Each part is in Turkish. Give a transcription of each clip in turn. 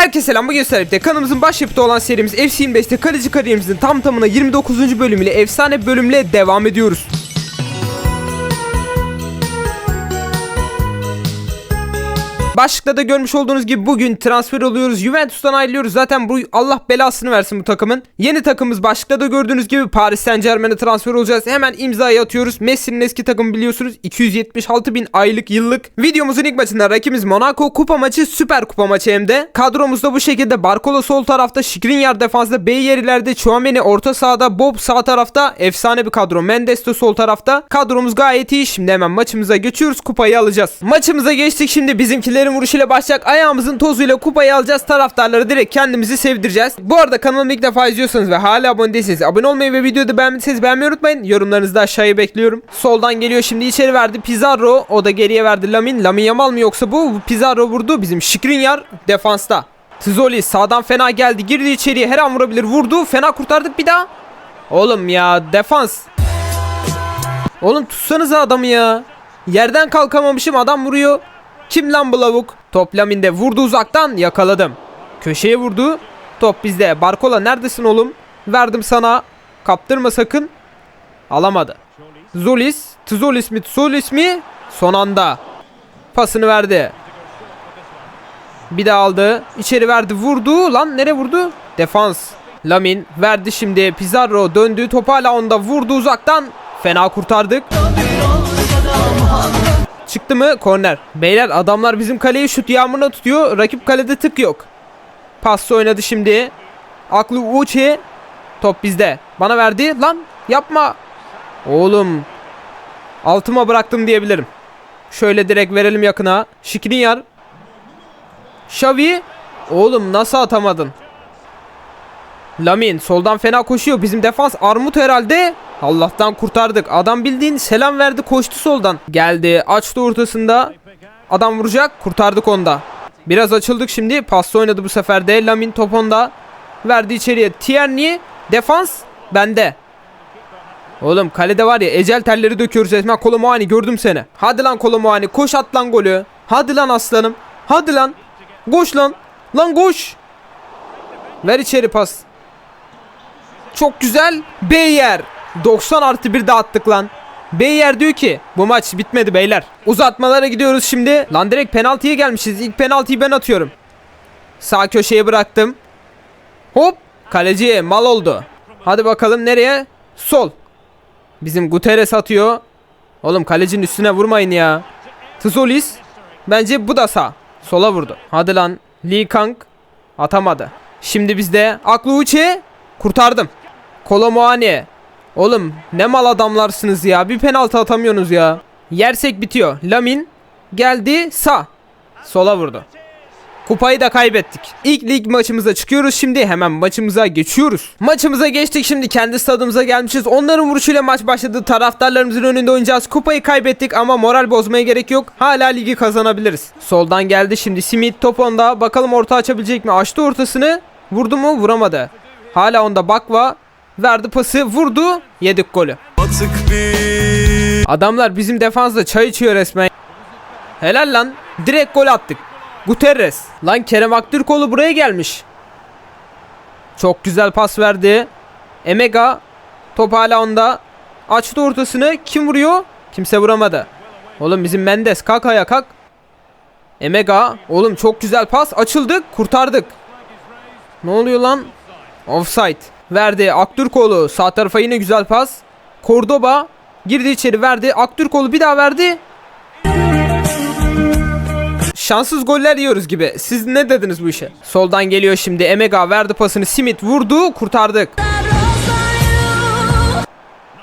Herkese selam bugün Serap'te kanalımızın baş yapıtı olan serimiz FC 25'te kaleci kariyerimizin tam tamına 29. bölümüyle efsane bölümle devam ediyoruz. Başlıkta da görmüş olduğunuz gibi bugün transfer oluyoruz. Juventus'tan ayrılıyoruz. Zaten bu Allah belasını versin bu takımın. Yeni takımımız başlıkta da gördüğünüz gibi Paris Saint Germain'e transfer olacağız. Hemen imzayı atıyoruz. Messi'nin eski takımı biliyorsunuz. 276 bin aylık yıllık. Videomuzun ilk maçında rakibimiz Monaco kupa maçı süper kupa maçı hem de. Kadromuzda bu şekilde Barcola sol tarafta, Skriniar defansta, Beyer ileride, Chouameni orta sahada, Bob sağ tarafta. Efsane bir kadro. Mendes de sol tarafta. Kadromuz gayet iyi. Şimdi hemen maçımıza geçiyoruz. Kupayı alacağız. Maçımıza geçtik. Şimdi bizimkilerin vuruşuyla başlayacak. Ayağımızın tozuyla kupayı alacağız. Taraftarları direkt kendimizi sevdireceğiz. Bu arada kanalımı ilk defa izliyorsanız ve hala abone değilseniz abone olmayı ve videoda beğendiyseniz beğenmeyi unutmayın. Yorumlarınızı da aşağıya bekliyorum. Soldan geliyor şimdi içeri verdi Pizarro. O da geriye verdi Lamin. Lamin Yamal mı yoksa bu? Pizarro vurdu. Bizim Skriniar defansta. Tzoli sağdan fena geldi. Girdi içeriye. Her an vurabilir. Vurdu. Fena kurtardık bir daha. Oğlum ya defans. Oğlum tutsanıza adamı ya. Yerden kalkamamışım adam vuruyor. Kim lan bu lavuk? Top Lamin'de vurdu uzaktan yakaladım. Köşeye vurdu. Top bizde. Barkola neredesin oğlum? Verdim sana. Kaptırma sakın. Alamadı. Zolis. Tzolis mi? Tzolis mi? Son anda. Pasını verdi. Bir daha aldı. İçeri verdi. Vurdu. Lan nereye vurdu? Defans. Lamin verdi şimdi. Pizarro döndü. Top hala onda. Vurdu uzaktan. Fena kurtardık. Çıktı mı? Korner. Beyler adamlar bizim kaleyi şut yağmuruna tutuyor. Rakip kalede tık yok. Pas oynadı şimdi. Aklı Uçe. Top bizde. Bana verdi. Lan yapma. Oğlum. Altıma bıraktım diyebilirim. Şöyle direkt verelim yakına. Şikrinyar. Xavi. Oğlum nasıl atamadın? Lamin soldan fena koşuyor. Bizim defans armut herhalde. Allah'tan kurtardık. Adam bildiğin selam verdi koştu soldan. Geldi açtı ortasında. Adam vuracak kurtardık onda. Biraz açıldık şimdi. Pasta oynadı bu sefer de. Lamin top onda. Verdi içeriye. Tierney defans bende. Oğlum kalede var ya ecel telleri döküyoruz resmen Kolomuani gördüm seni. Hadi lan Kolomuani koş at lan golü. Hadi lan aslanım. Hadi lan. Koş lan. Lan koş. Ver içeri pas. Çok güzel. Beyer. 90 artı 1 de attık lan. Beyer diyor ki bu maç bitmedi beyler. Uzatmalara gidiyoruz şimdi. Lan direkt penaltıya gelmişiz. İlk penaltıyı ben atıyorum. Sağ köşeye bıraktım. Hop. Kaleci mal oldu. Hadi bakalım nereye? Sol. Bizim Guterres atıyor. Oğlum kalecinin üstüne vurmayın ya. Tzolis. Bence bu da sağ. Sola vurdu. Hadi lan. Lee Kang. Atamadı. Şimdi bizde Aklı Uçe. Kurtardım. Kolomuani. Oğlum ne mal adamlarsınız ya. Bir penaltı atamıyorsunuz ya. Yersek bitiyor. Lamin geldi sağ. Sola vurdu. Kupayı da kaybettik. İlk lig maçımıza çıkıyoruz şimdi hemen maçımıza geçiyoruz. Maçımıza geçtik şimdi kendi stadımıza gelmişiz. Onların vuruşuyla maç başladı. Taraftarlarımızın önünde oynayacağız. Kupayı kaybettik ama moral bozmaya gerek yok. Hala ligi kazanabiliriz. Soldan geldi şimdi Simit top onda. Bakalım orta açabilecek mi? Açtı ortasını. Vurdu mu? Vuramadı. Hala onda Bakva. Verdi pası. Vurdu. Yedik golü. Batık bir Adamlar bizim defansla çay içiyor resmen. Helal lan. Direkt gol attık. Guterres. Lan Kerem Aktürkoğlu buraya gelmiş. Çok güzel pas verdi. Emega. Top hala onda. Açtı ortasını. Kim vuruyor? Kimse vuramadı. Oğlum bizim Mendes. Kalk ayağa kalk. Emega. Oğlum çok güzel pas. Açıldık. Kurtardık. Ne oluyor lan? Offside. Verdi. Aktürkoğlu. Sağ tarafa yine güzel pas. Cordoba. Girdi içeri verdi. Aktürkoğlu bir daha verdi. Şanssız goller yiyoruz gibi. Siz ne dediniz bu işe? Soldan geliyor şimdi. Emega verdi pasını. Simit vurdu. Kurtardık.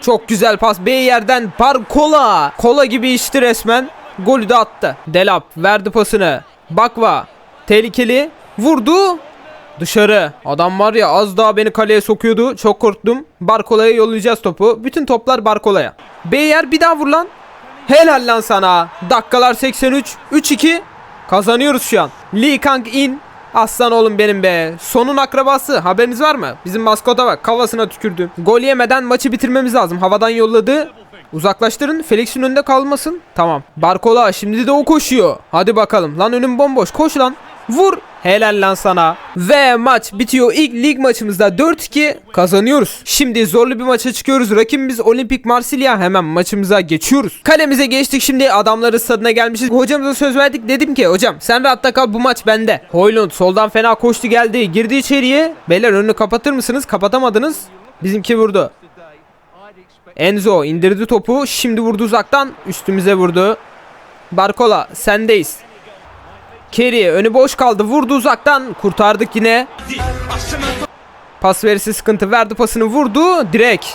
Çok güzel pas. B yerden Barkola. Kola gibi içti resmen. Golü de attı. Delap verdi pasını. Bakva. Tehlikeli. Vurdu. Dışarı. Adam var ya az daha beni kaleye sokuyordu. Çok korktum. Barkola'ya yollayacağız topu. Bütün toplar Barkola'ya. Beyer bir daha vur lan. Helal lan sana. Dakikalar 83. 3-2. Kazanıyoruz şu an. Lee Kang in. Aslan oğlum benim be. Sonun akrabası. Haberiniz var mı? Bizim maskota bak. Kafasına tükürdü. Gol yemeden maçı bitirmemiz lazım. Havadan yolladı. Uzaklaştırın. Felix'in önünde kalmasın. Tamam. Barkola şimdi de o koşuyor. Hadi bakalım. Lan önüm bomboş. Koş lan. Vur. Helal lan sana. Ve maç bitiyor. İlk lig maçımızda 4-2 kazanıyoruz. Şimdi zorlu bir maça çıkıyoruz. Rakibimiz Olimpik Marsilya. Hemen maçımıza geçiyoruz. Kalemize geçtik şimdi. Adamların stadına gelmişiz. Hocamıza söz verdik. Dedim ki hocam sen rahatta kal bu maç bende. Hoylund soldan fena koştu geldi. Girdi içeriye. Beyler önünü kapatır mısınız? Kapatamadınız. Bizimki vurdu. Enzo indirdi topu. Şimdi vurdu uzaktan. Üstümüze vurdu. Barkola sendeyiz. Kerry önü boş kaldı. Vurdu uzaktan. Kurtardık yine. Pas verisi sıkıntı. Verdi pasını vurdu. Direkt.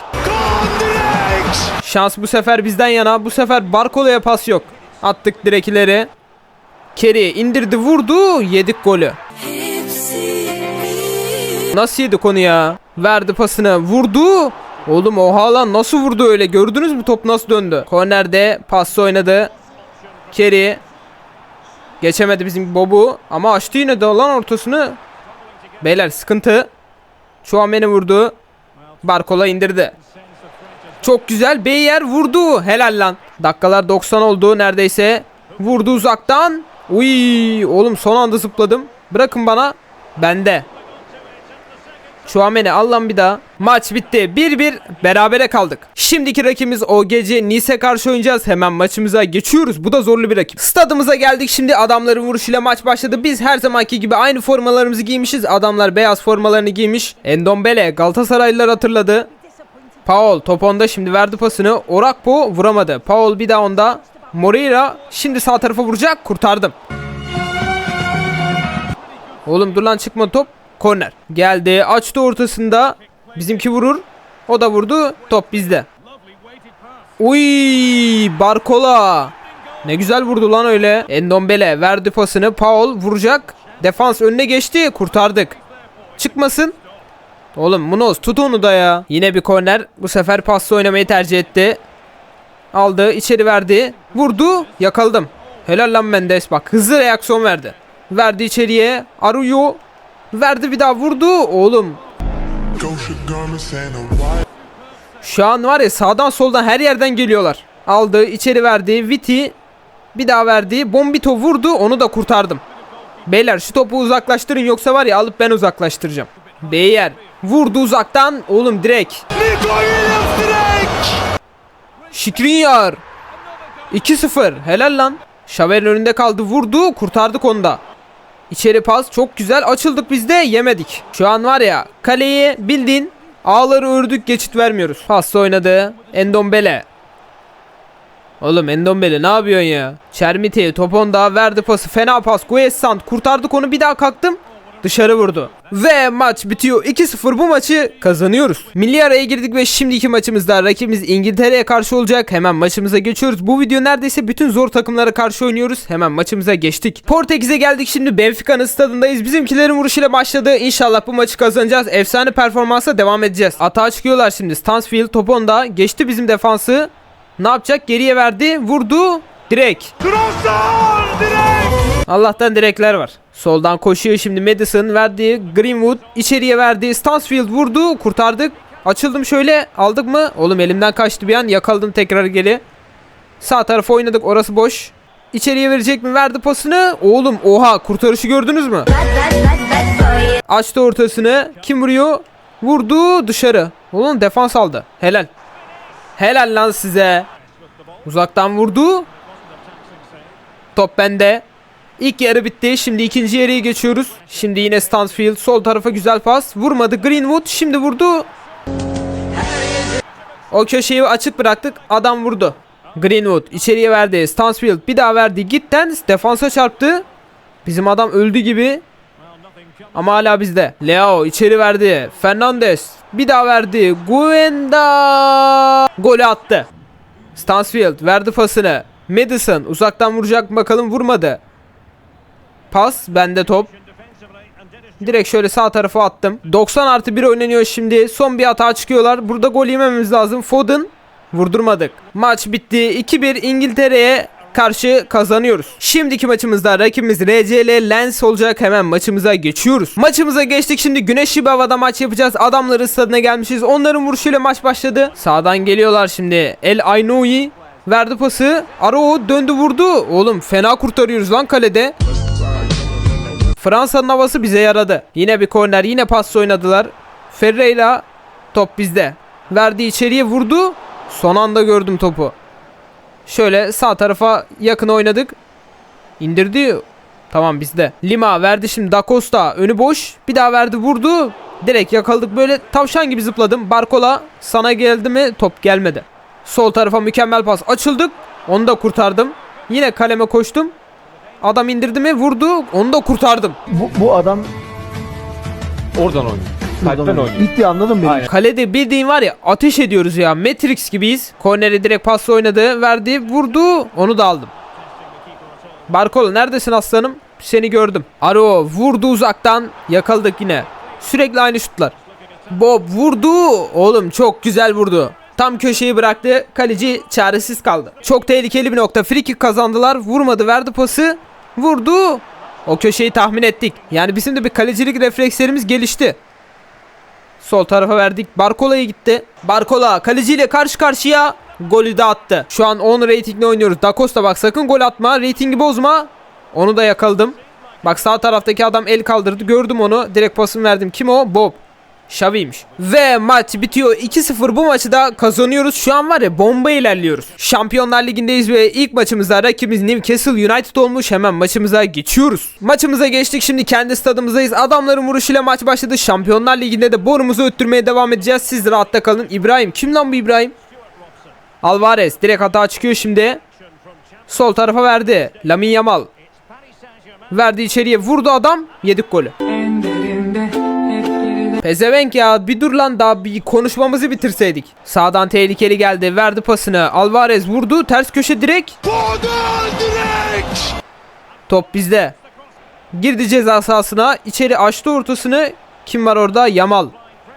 Şans bu sefer bizden yana. Bu sefer Barkola'ya pas yok. Attık direkt ileri. Kerry indirdi vurdu. Yedik golü. Nasıl yedik onu ya? Verdi pasını vurdu. Oğlum oha lan nasıl vurdu öyle gördünüz mü top nasıl döndü? Kornerde pas oynadı. Kerry. Geçemedi bizim Bobu ama açtı yine de lan ortasını. Beyler sıkıntı. Chouameni vurdu. Barkola indirdi. Çok güzel Beyer vurdu. Helal lan. Dakikalar 90 oldu neredeyse. Vurdu uzaktan. Uy, oğlum son anda zıpladım. Bırakın bana. Bende. Chouameni al lan bir daha. Maç bitti. 1-1 berabere kaldık. Şimdiki rakibimiz o gece Nice karşı oynayacağız. Hemen maçımıza geçiyoruz. Bu da zorlu bir rakip. Stadımıza geldik. Şimdi adamların vuruşuyla maç başladı. Biz her zamanki gibi aynı formalarımızı giymişiz. Adamlar beyaz formalarını giymiş. Endombele Galatasaraylılar hatırladı. Paul top onda şimdi verdi pasını. Orakpo vuramadı. Paul bir daha onda. Moreira şimdi sağ tarafa vuracak. Kurtardım. Oğlum dur lan çıkma top. Korner. Geldi. Açtı ortasında. Bizimki vurur. O da vurdu. Top bizde. Uy, Barkola. Ne güzel vurdu lan öyle. Endombele verdi pasını. Paul vuracak. Defans önüne geçti. Kurtardık. Çıkmasın. Oğlum Munoz tut onu da ya. Yine bir korner. Bu sefer pasla oynamayı tercih etti. Aldı. içeri verdi. Vurdu. Yakaladım. Helal lan Mendes. Bak hızlı reaksiyon verdi. Verdi içeriye. Aruyo. Verdi bir daha vurdu. Oğlum Şu an var ya sağdan soldan her yerden geliyorlar. Aldı, içeri verdi. Viti bir daha verdi. Bombito vurdu, onu da kurtardım. Beyler şu topu uzaklaştırın yoksa var ya alıp ben uzaklaştıracağım. Beyer vurdu uzaktan. Oğlum direkt. Şikrinyar. 2-0. Helal lan. Şaver'in önünde kaldı. Vurdu. Kurtardık onu da. İçeri pas çok güzel açıldık biz de yemedik. Şu an var ya kaleyi bildiğin ağları ördük geçit vermiyoruz. Pasta oynadı. Endombele. Oğlum Endombele ne yapıyorsun ya? Çermiti top onda verdi pası fena pas. Guessant kurtardık onu bir daha kalktım. Dışarı vurdu. Ve maç bitiyor. 2-0 bu maçı kazanıyoruz. Milli araya girdik ve şimdiki maçımızda rakibimiz İngiltere'ye karşı olacak. Hemen maçımıza geçiyoruz. Bu video neredeyse bütün zor takımlara karşı oynuyoruz. Hemen maçımıza geçtik. Portekiz'e geldik şimdi Benfica'nın stadındayız. Bizimkilerin vuruşuyla başladı. İnşallah bu maçı kazanacağız. Efsane performansa devam edeceğiz. Atağa çıkıyorlar şimdi. Stansfield top onda. Geçti bizim defansı. Ne yapacak? Geriye verdi. Vurdu. Direkt. Allah'tan direkler var. Soldan koşuyor şimdi Madison verdi. Greenwood içeriye verdi. Stansfield vurdu. Kurtardık. Açıldım şöyle. Aldık mı? Oğlum elimden kaçtı bir an. Yakaladım tekrar geri. Sağ tarafa oynadık. Orası boş. İçeriye verecek mi? Verdi pasını. Oğlum oha kurtarışı gördünüz mü? Açtı ortasını. Kim vuruyor? Vurdu dışarı. Oğlum defans aldı. Helal. Helal lan size. Uzaktan vurdu. Top bende. İlk yarı bitti. Şimdi ikinci yarıya geçiyoruz. Şimdi yine Stansfield sol tarafa güzel pas. Vurmadı Greenwood. Şimdi vurdu. O köşeyi açık bıraktık. Adam vurdu. Greenwood içeriye verdi. Stansfield bir daha verdi. Gitten defansa çarptı. Bizim adam öldü gibi. Ama hala bizde. Leo içeri verdi. Fernandes bir daha verdi. Guenda golü attı. Stansfield verdi pasını. Madison uzaktan vuracak bakalım vurmadı. Pas bende top. Direkt şöyle sağ tarafa attım. 90 artı 1 oynanıyor şimdi. Son bir hata çıkıyorlar. Burada gol yememiz lazım. Foden vurdurmadık. Maç bitti. 2-1 İngiltere'ye karşı kazanıyoruz. Şimdiki maçımızda rakibimiz RCL Lens olacak. Hemen maçımıza geçiyoruz. Maçımıza geçtik. Şimdi güneşli bir havada maç yapacağız. Adamların stadına gelmişiz. Onların vuruşuyla maç başladı. Sağdan geliyorlar şimdi. El Aynoui verdi pası. Arao döndü vurdu. Oğlum fena kurtarıyoruz lan kalede. Fransa'nın havası bize yaradı. Yine bir korner yine pas oynadılar. Ferreira top bizde. Verdi içeriye vurdu. Son anda gördüm topu. Şöyle sağ tarafa yakın oynadık. İndirdi. Tamam bizde. Lima verdi şimdi Da Costa. Önü boş. Bir daha verdi vurdu. Direkt yakaladık böyle tavşan gibi zıpladım. Barkola sana geldi mi? Top gelmedi. Sol tarafa mükemmel pas. Açıldık. Onu da kurtardım. Yine kaleme koştum. Adam indirdi mi? Vurdu. Onu da kurtardım. Bu, bu adam Oradan oynuyor. Kalpten oynuyor. Bitti anladın beni? Aynen. Kalede bildiğin var ya ateş ediyoruz ya. Matrix gibiyiz. Korneri direkt pasla oynadı. Verdi. Vurdu. Onu da aldım. Barkola neredesin aslanım? Seni gördüm. Aro vurdu uzaktan. Yakaladık yine. Sürekli aynı şutlar. Bob vurdu. Oğlum çok güzel vurdu. Tam köşeyi bıraktı. Kaleci çaresiz kaldı. Çok tehlikeli bir nokta. Free kick kazandılar. Vurmadı. Verdi pası. Vurdu. O köşeyi tahmin ettik. Yani bizim de bir kalecilik reflekslerimiz gelişti. Sol tarafa verdik. Barkola'ya gitti. Barkola kaleciyle karşı karşıya golü de attı. Şu an 10 reytingle oynuyoruz. Da bak sakın gol atma. Reytingi bozma. Onu da yakaladım. Bak sağ taraftaki adam el kaldırdı. Gördüm onu. Direkt pasını verdim. Kim o? Bob. Xavi'ymiş. Ve maç bitiyor. 2-0 bu maçı da kazanıyoruz. Şu an var ya bomba ilerliyoruz. Şampiyonlar Ligi'ndeyiz ve ilk maçımızda rakibimiz Newcastle United olmuş. Hemen maçımıza geçiyoruz. Maçımıza geçtik. Şimdi kendi stadımızdayız. Adamların vuruşuyla maç başladı. Şampiyonlar Ligi'nde de borumuzu öttürmeye devam edeceğiz. Siz rahatta kalın. İbrahim. Kim lan bu İbrahim? Alvarez. Direkt hata çıkıyor şimdi. Sol tarafa verdi. Lamin Yamal. Verdi içeriye. Vurdu adam. Yedik golü. Pezevenk ya bir dur lan daha bir konuşmamızı bitirseydik. Sağdan tehlikeli geldi verdi pasını Alvarez vurdu ters köşe direkt. Top bizde. Girdi ceza sahasına içeri açtı ortasını. Kim var orada? Yamal.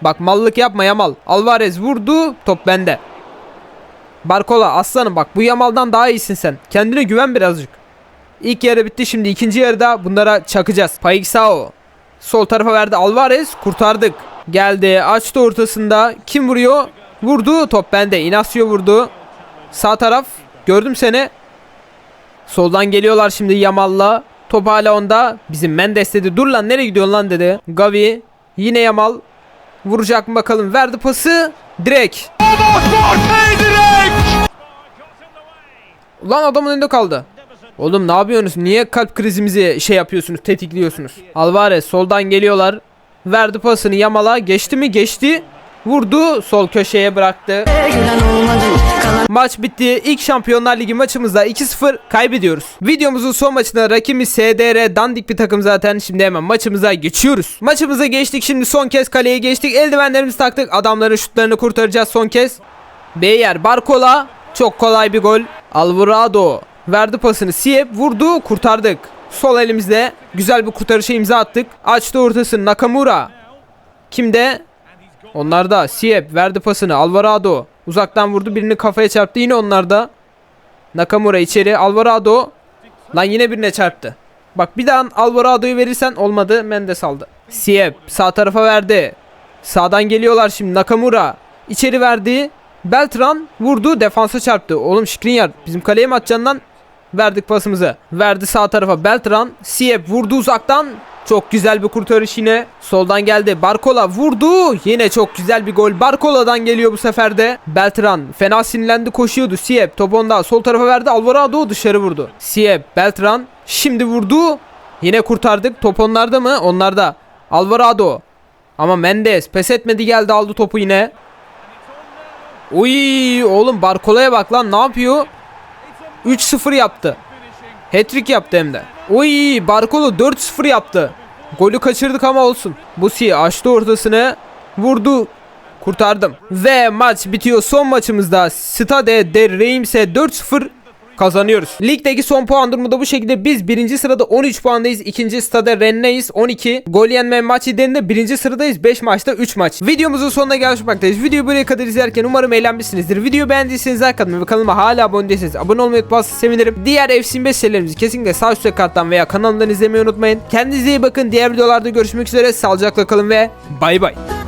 Bak mallık yapma Yamal. Alvarez vurdu top bende. Barkola aslanım bak bu Yamal'dan daha iyisin sen. Kendine güven birazcık. İlk yarı bitti şimdi ikinci yarıda bunlara çakacağız. Paiksao. Sol tarafa verdi Alvarez kurtardık. Geldi açtı ortasında. Kim vuruyor? Vurdu top bende. Inacio vurdu. Sağ taraf gördüm seni. Soldan geliyorlar şimdi Yamal'la. Top hala onda. Bizim Mendes dedi. Dur lan nereye gidiyorsun lan dedi. Gavi. Yine Yamal. Vuracak mı bakalım. Verdi pası. Direkt. Ulan adamın önünde kaldı. Oğlum ne yapıyorsunuz? Niye kalp krizimizi şey yapıyorsunuz, tetikliyorsunuz? Alvarez soldan geliyorlar. Verdi pasını Yamal'a. Geçti mi? Geçti. Vurdu. Sol köşeye bıraktı. Maç bitti. İlk Şampiyonlar Ligi maçımızda 2-0 kaybediyoruz. Videomuzun son maçında rakibimiz SDR dandik bir takım zaten. Şimdi hemen maçımıza geçiyoruz. Maçımıza geçtik. Şimdi son kez kaleye geçtik. Eldivenlerimizi taktık. Adamların şutlarını kurtaracağız son kez. Beyer Barkola. Çok kolay bir gol. Alvarado verdi pasını. Siep vurdu. Kurtardık. Sol elimizde güzel bir kurtarışa imza attık. Açtı ortasını Nakamura. Kimde? Onlarda Siep verdi pasını Alvarado uzaktan vurdu birini kafaya çarptı yine onlarda Nakamura içeri Alvarado lan yine birine çarptı bak bir daha Alvarado'yu verirsen olmadı Mendes aldı Siep sağ tarafa verdi sağdan geliyorlar şimdi Nakamura içeri verdi Beltran vurdu defansa çarptı oğlum Skriniar bizim kaleye mi atacaksın lan Verdik pasımızı. Verdi sağ tarafa Beltran. Siep vurdu uzaktan. Çok güzel bir kurtarış yine. Soldan geldi. Barkola vurdu. Yine çok güzel bir gol. Barkola'dan geliyor bu sefer de. Beltran fena sinirlendi koşuyordu. Siep top onda. Sol tarafa verdi. Alvarado dışarı vurdu. Siep Beltran şimdi vurdu. Yine kurtardık. Top onlarda mı? Onlarda. Alvarado. Ama Mendes pes etmedi geldi aldı topu yine. Uy oğlum Barkola'ya bak lan ne yapıyor? 3-0 yaptı. Hat-trick yaptı hem de. Oy Barkolo 4-0 yaptı. Golü kaçırdık ama olsun. Busi açtı ortasını. Vurdu. Kurtardım. Ve maç bitiyor. Son maçımızda Stade de Reims'e 4-0 kazanıyoruz. Ligdeki son puan durumu da bu şekilde. Biz birinci sırada 13 puandayız. İkinci Stade Rennes'iz 12. Gol yenme maç liderinde birinci sıradayız. 5 maçta 3 maç. Videomuzun sonuna gelmiş bulunmaktayız. Videoyu buraya kadar izlerken umarım eğlenmişsinizdir. Videoyu beğendiyseniz like atmayı ve kanalıma hala abone değilseniz abone olmayı unutmazsanız sevinirim. Diğer FC5 serilerimizi kesinlikle sağ üstte karttan veya kanalımdan izlemeyi unutmayın. Kendinize iyi bakın. Diğer videolarda görüşmek üzere. Sağlıcakla kalın ve bay bay.